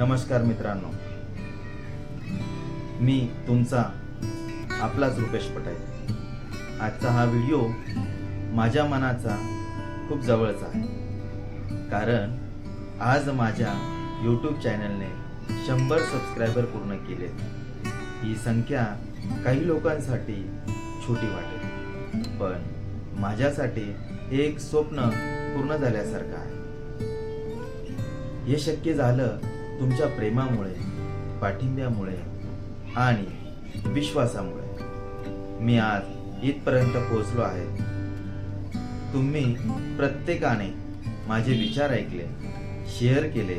नमस्कार मित्रांनो. मी तुमचा आपलाच रुपेश पटेल. आजचा हा व्हिडिओ माझ्या मनाचा खूप जवळचा आहे. कारण आज माझ्या यूट्यूब चॅनलने शंभर सबस्क्रायबर पूर्ण केले ही संख्या काही लोकांसाठी छोटी वाटेल. पण माझ्यासाठी हे एक स्वप्न पूर्ण झाल्यासारखं आहे. हे शक्य झालं तुमच्या प्रेमामुळे पाठिंब्यामुळे आणि विश्वासामुळे मी आज इथपर्यंत पोहोचलो आहे. तुम्ही प्रत्येकाने माझे विचार ऐकले शेअर केले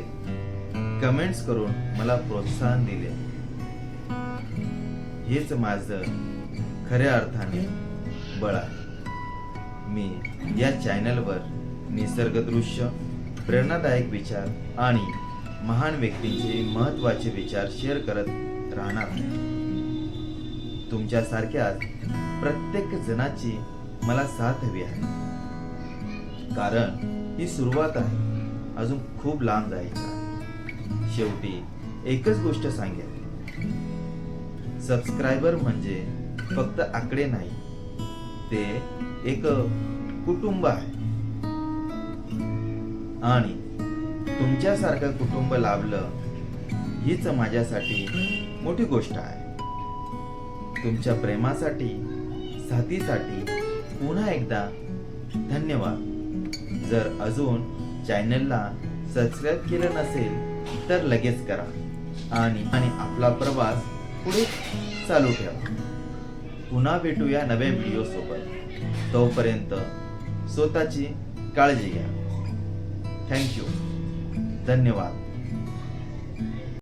कमेंट्स करून मला प्रोत्साहन दिले. हेच माझं खऱ्या अर्थाने बळ आहे. मी या चॅनलवर निसर्गदृश्य प्रेरणादायक विचार आणि महान व्यक्तींचे महत्त्वाचे विचार शेअर करत राहणार तुमच्यासारख्याच प्रत्येक जणाची मला साथ हवी आहे. कारण ही सुरुवात आहे. अजून खूप लांब जायचं आहे. शेवटी एकच गोष्ट सांगेल सबस्क्रायबर म्हणजे फक्त आकडे नाही ते एक कुटुंब आहे. आणि तुमच्यासारखं कुटुंब लाभलं हीच माझ्यासाठी मोठी गोष्ट आहे. तुमच्या प्रेमासाठी साथीसाठी पुन्हा एकदा धन्यवाद. जर अजून चॅनलला सबस्क्राईब केलं नसेल तर लगेच करा. आणि आणि आपला प्रवास पुढे चालू ठेवा. पुन्हा भेटूया नव्या व्हिडिओ सोबत. तोपर्यंत स्वतःची काळजी घ्या. थँक्यू धन्यवाद.